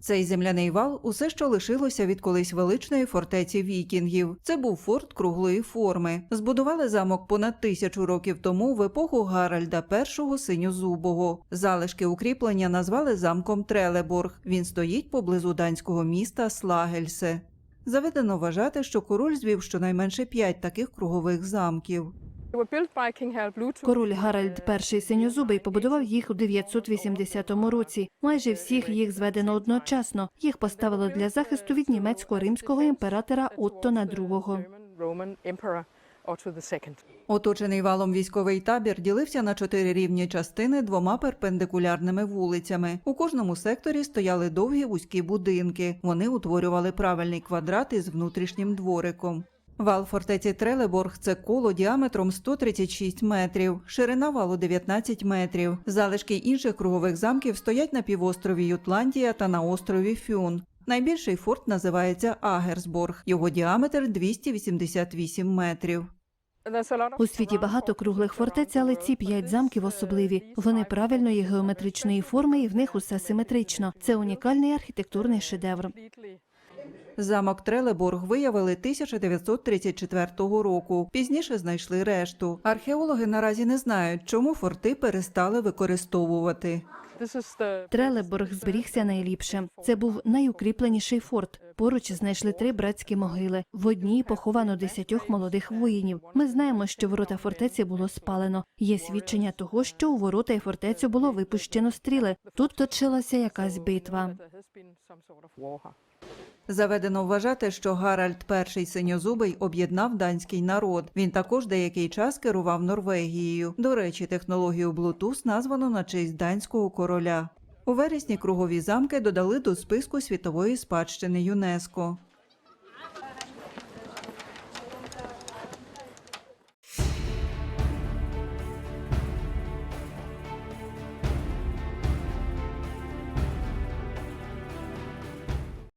Цей земляний вал усе, що лишилося від колись величної фортеці вікінгів. Це був форт круглої форми. Збудували замок понад тисячу років тому в епоху Гаральда І синьозубого. Залишки укріплення назвали замком Трелеборг. Він стоїть поблизу данського міста Слагельсе. Заведено вважати, що король звів щонайменше п'ять таких кругових замків. Король Гаральд І синьозубий побудував їх у 980 році. Майже всіх їх зведено одночасно. Їх поставили для захисту від німецько-римського імператора Оттона II. Оточений валом військовий табір ділився на чотири рівні частини двома перпендикулярними вулицями. У кожному секторі стояли довгі вузькі будинки. Вони утворювали правильний квадрат із внутрішнім двориком. Вал фортеці Трелеборг це коло діаметром 136 метрів, ширина валу 19 метрів. Залишки інших кругових замків стоять на півострові Ютландія та на острові Фюн. Найбільший форт називається Агерсборг. Його діаметр 288 метрів. У світі багато круглих фортець, але ці п'ять замків особливі. Вони правильної геометричної форми і в них усе симетрично. Це унікальний архітектурний шедевр. Замок Трелеборг виявили 1934 року. Пізніше знайшли решту. Археологи наразі не знають, чому форти перестали використовувати. Трелеборг зберігся найліпше. Це був найукріпленіший форт. Поруч знайшли три братські могили. В одній поховано десятьох молодих воїнів. Ми знаємо, що ворота фортеці було спалено. Є свідчення того, що у ворота і фортецю було випущено стріли. Тут точилася якась битва. Заведено вважати, що Гаральд І синьозубий об'єднав данський народ. Він також деякий час керував Норвегією. До речі, технологію Bluetooth названо на честь данського короля. У вересні кругові замки додали до списку світової спадщини ЮНЕСКО.